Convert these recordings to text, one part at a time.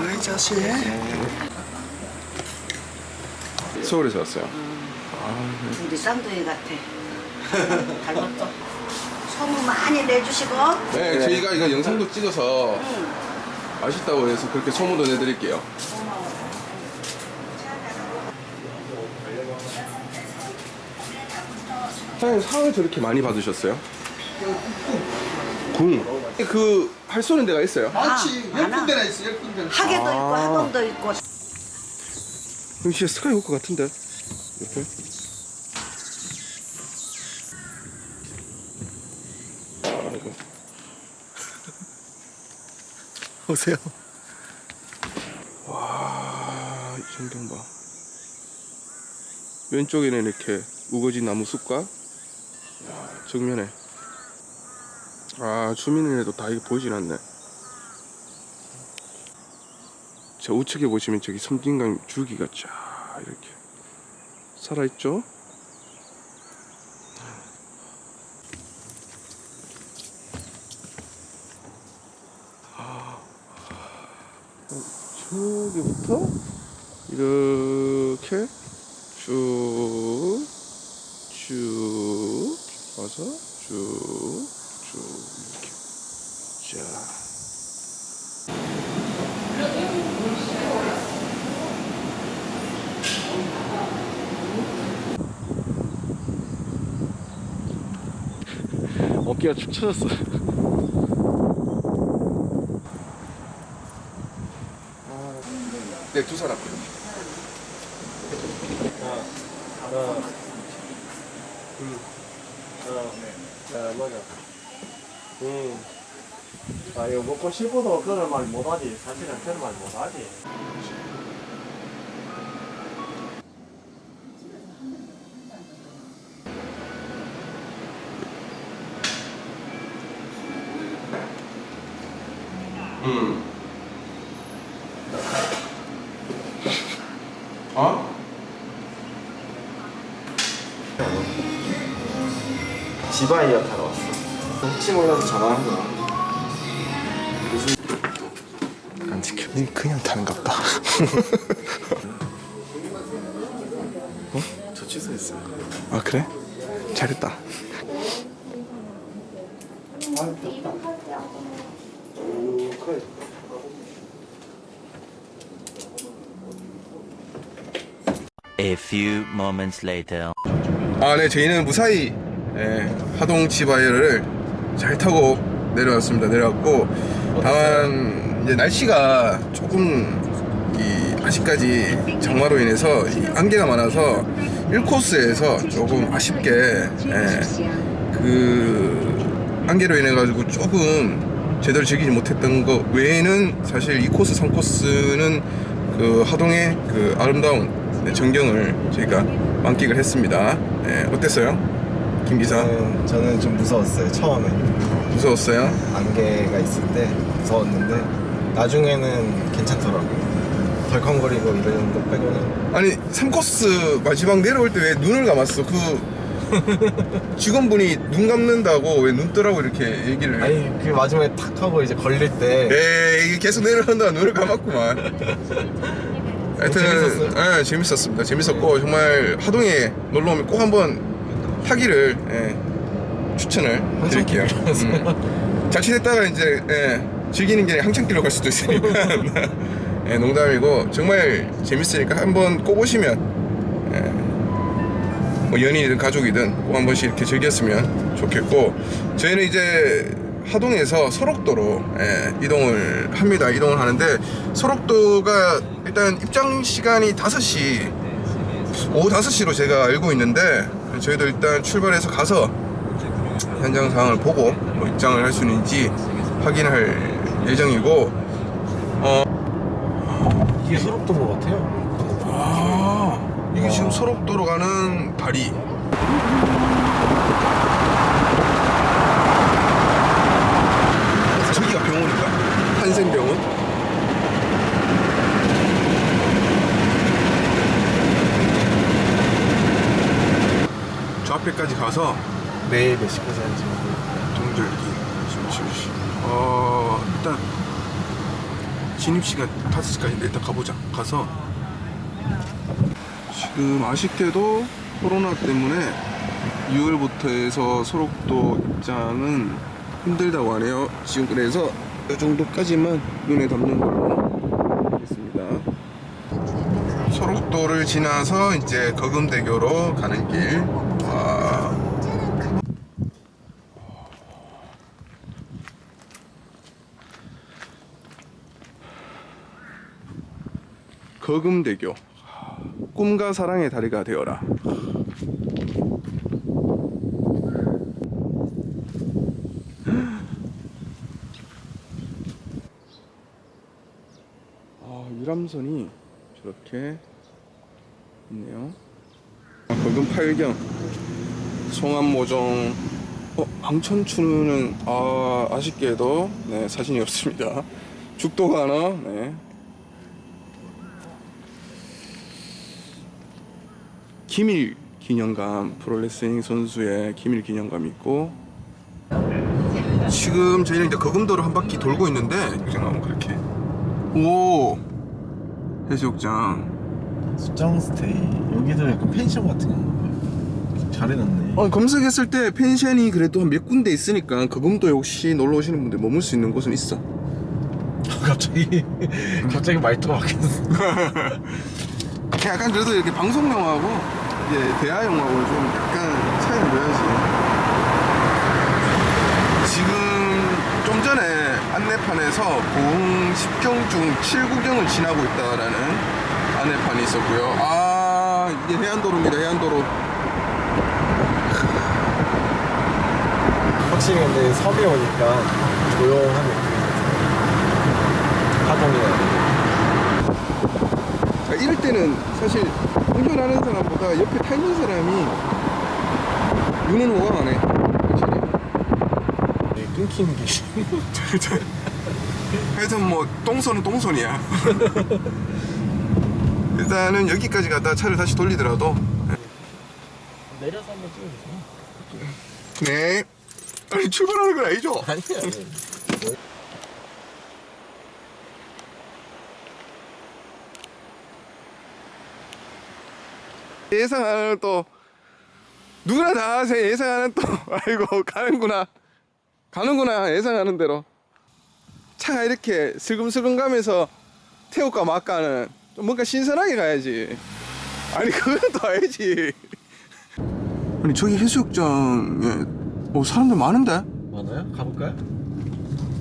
왜 자식? 서울에서 왔어요. 우리 쌍둥이 같아. 닮았죠? 소문 많이 내주시고. 네, 저희가 이거 영상도 찍어서 맛있다고 해서 그렇게 소문도 내드릴게요. 사장님 상을 저렇게 많이 받으셨어요? 궁. 그 할 쏘는 데가 있어요? 많지. 열 많아. 군데나 있어. 열 군데. 하계도 있고 하동도 있고. 여기 진짜 스카이워크 같은데? 옆에? 아이고. 오세요. 와, 이 전경 봐. 왼쪽에는 이렇게 우거진 나무 숲과 야, 정면에 아 주민이라도 다 이게 보이진 않네. 저 우측에 보시면 저기 섬진강 줄기가 쫙 이렇게 살아있죠? 저기부터 이렇게 쭉, 쭉 와서 쭉, 쭉 이렇게 자. 어깨가 축 처졌어. 네, 두 사람. 네, 맞아. 음. 아, 이거 먹고 싶어도 그런 말 못하지. 사실은 그런 말 못하지. 지바이어 타러 왔어. 혹시 몰라서 전화한 거야. 안 지켜. 니 그냥 타는 갑다. 어? 저 취소했어요. 아 그래? 잘했다. A few moments later. 아, 네, 저희는 무사히 예, 하동 지바이어를 잘 타고 내려왔습니다. 내려왔고 다만 이제 날씨가 조금 이 아직까지 장마로 인해서 이 안개가 많아서 1코스에서 조금 아쉽게 예, 그 안개로 인해 가지고 조금 제대로 즐기지 못했던 거 외에는 사실 2코스, 3코스는 그 하동의 그 아름다운 네, 전경을 저희가 만끽을 했습니다. 예, 어땠어요? 김 기사 저는, 저는 좀 무서웠어요. 처음에. 무서웠어요? 안개가 있을 때 무서웠는데 나중에는 괜찮더라고요. 덜컹거리고 이러는 거 빼고는 아니 3코스 마지막 내려올 때 왜 눈을 감았어? 그 직원분이 눈 감는다고 왜 눈 뜨라고 이렇게 얘기를 해? 아니 그 마지막에 탁 하고 이제 걸릴 때 네, 이게 계속 내려온다 눈을 감았구만. 하여튼 재밌었어요? 예, 재밌었습니다. 재밌었고 정말 하동에 놀러 오면 꼭 한번 타기를 예, 추천을 드릴게요. 음. 자칫했다가 이제 예, 즐기는 게 항창길로 갈 수도 있으니까 예, 농담이고 정말 재밌으니까 한번 꼭 오시면 예, 뭐 연인이든 가족이든 꼭 한 번씩 이렇게 즐겼으면 좋겠고 저희는 이제 하동에서 설옥도로 예, 이동을 합니다. 이동을 하는데 설옥도가 일단 입장 시간이 5시 오후 5시로 제가 알고 있는데 저희도 일단 출발해서 가서 현장 상황을 보고 뭐 입장을 할 수 있는지 확인할 예정이고 이게 소록도로 같아요. 아 이게 지금 설옥도로 가는 다리 저기가 병원인가? 한센병원? 저 앞에까지 가서 내일 몇 시까지 하는지. 연결기 심취시 어 일단 진입 시간 5시까지인데 일단 가보자. 가서 지금 아쉽게도 코로나 때문에 6월부터 해서 소록도 입장은 힘들다고 하네요. 지금 그래서 이 정도까지만 눈에 담는 걸로 하겠습니다. 소록도를 지나서 이제 거금대교로 가는 길 와. 거금대교. 꿈과 사랑의 다리가 되어라. 아 유람선이 저렇게 있네요. 아, 거금 8경. 송암모종 어, 방천춘은 아, 아쉽게도 네, 사진이 없습니다. 죽도가 하나? 네. 기밀 기념감 프로레슬링 선수의 기밀 기념감이 있고. 지금 저희는 이제 거금도를 한 바퀴 돌고 있는데 생각하면 그렇게. 오! 해수욕장. 수정 스테이. 여기도 약간 펜션 같은 거. 잘해놨네. 어, 검색했을 때 펜션이 그래도 한 몇 군데 있으니까 거금도 혹시 놀러 오시는 분들 머물 수 있는 곳은 있어. 갑자기 갑자기 말투가 바뀌었어. 약간 그래도 이렇게 방송 영화하고 이제 대화 영화하고는 좀 약간 차이를 둬야지. 지금 좀 전에 안내판에서 보흥 10경 중 7구경을 지나고 있다라는 안내판이 있었고요. 아 이게 해안도로입니다. 해안도로. 확실히 근데 섬에 오니까 조용한 느낌이 들어요 하동이나 자, 이럴 때는 사실 운전하는 사람보다 옆에 타 있는 사람이 눈은 호강 안 해. 확실히. 되게 끊기는 게 하여튼 뭐 똥손은 똥손이야. 일단은 여기까지 갔다 차를 다시 돌리더라도 내려서 한번 찍어주세요 네. 아니 출발하는 건 아니죠? 아니야 예상하는 또 누구나 다 하세요. 예상하는 또 아이고 가는구나. 가는구나 예상하는 대로. 차가 이렇게 슬금슬금 가면서 태울까 말까는 좀 뭔가 신선하게 가야지. 아니 그건 또 알지. 아니 저기 해수욕장에 어 사람들 많은데? 많아요? 가볼까요?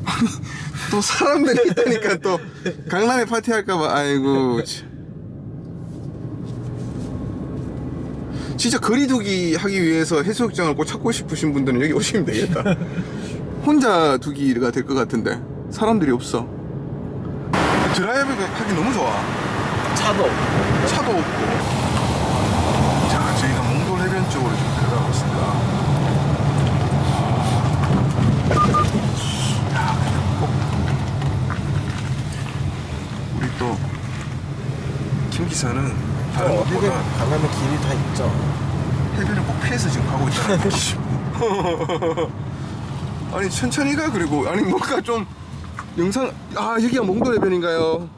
또 사람들이 있다니까 또 강남에 파티할까봐 아이고 참. 진짜 거리두기 하기 위해서 해수욕장을 꼭 찾고 싶으신 분들은 여기 오시면 되겠다. 혼자 두기가 될 것 같은데 사람들이 없어. 드라이브가 하기 너무 좋아. 차도 없고. 차도 없고. 자 저희가 몽돌 해변 쪽으로 좀 들어가고 있습니다. 야, 우리 또 김 기사는 다른 어디든 것보다 가려면 길이 다 있죠. 해변을 꼭 피해서 지금 가고 거지 아니 천천히 가 그리고 아니 뭔가 좀 영상 아 여기가 몽돌 해변인가요?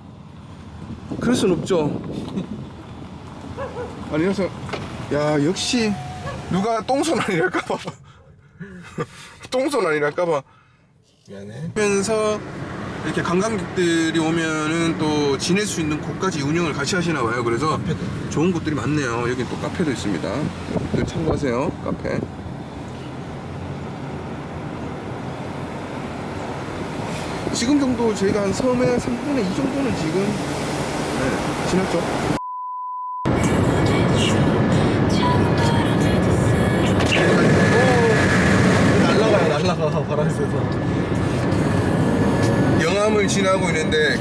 그럴 순 없죠. 아니 그래서 야 역시 누가 똥손 아니랄까봐. 똥손 아니랄까봐. 미안해. 하면서 이렇게 관광객들이 오면은 또 지낼 수 있는 곳까지 운영을 같이 하시나 봐요. 그래서 좋은 곳들이 많네요. 여기 또 카페도 있습니다. 늘 참고하세요. 카페. 지금 정도 저희가 한 섬의 3분의 2 정도는 지금 네, 지났죠. 영암을 지나고 있는데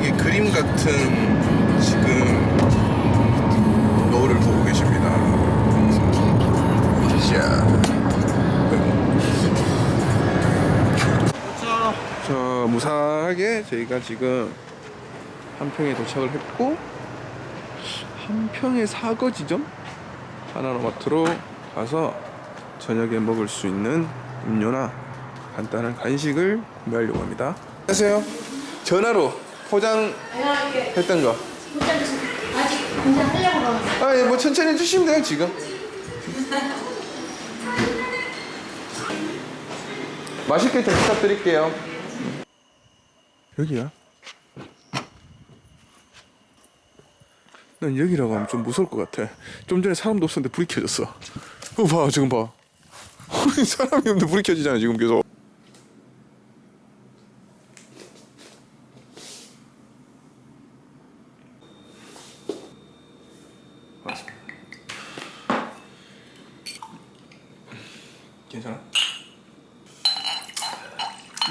이게 그림 같은 지금 노을을 보고 계십니다. 자, 자 무사하게 저희가 지금 한평에 도착을 했고 한평의 사거 지점 하나로마트로 가서 저녁에 먹을 수 있는 음료나 간단한 간식을 구매하려고 합니다. 안녕하세요. 전화로 포장했던 거. 아직 공장 하려고 그러는데 아, 예, 뭐 천천히 해주시면 돼요 지금. 맛있게 좀 부탁드릴게요. 여기야? 난 여기라고 하면 좀 무서울 것 같아. 좀 전에 사람도 없었는데 불이 켜졌어. 어, 봐, 지금 봐. 사람이 없는데 불이 켜지잖아, 지금 계속. 괜찮아?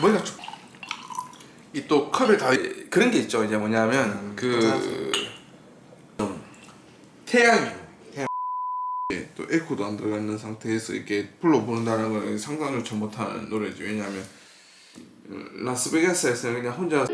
머리가 좀. 이또 컵에 다 그런 게 있죠. 이제 뭐냐면 그 좀 태양이 태양 예, 또 에코도 안 들어가 있는 상태에서 이렇게 불러보는다는 건 상상조차 못하는 노래지. 왜냐하면 라스베가스에서 그냥 혼자 나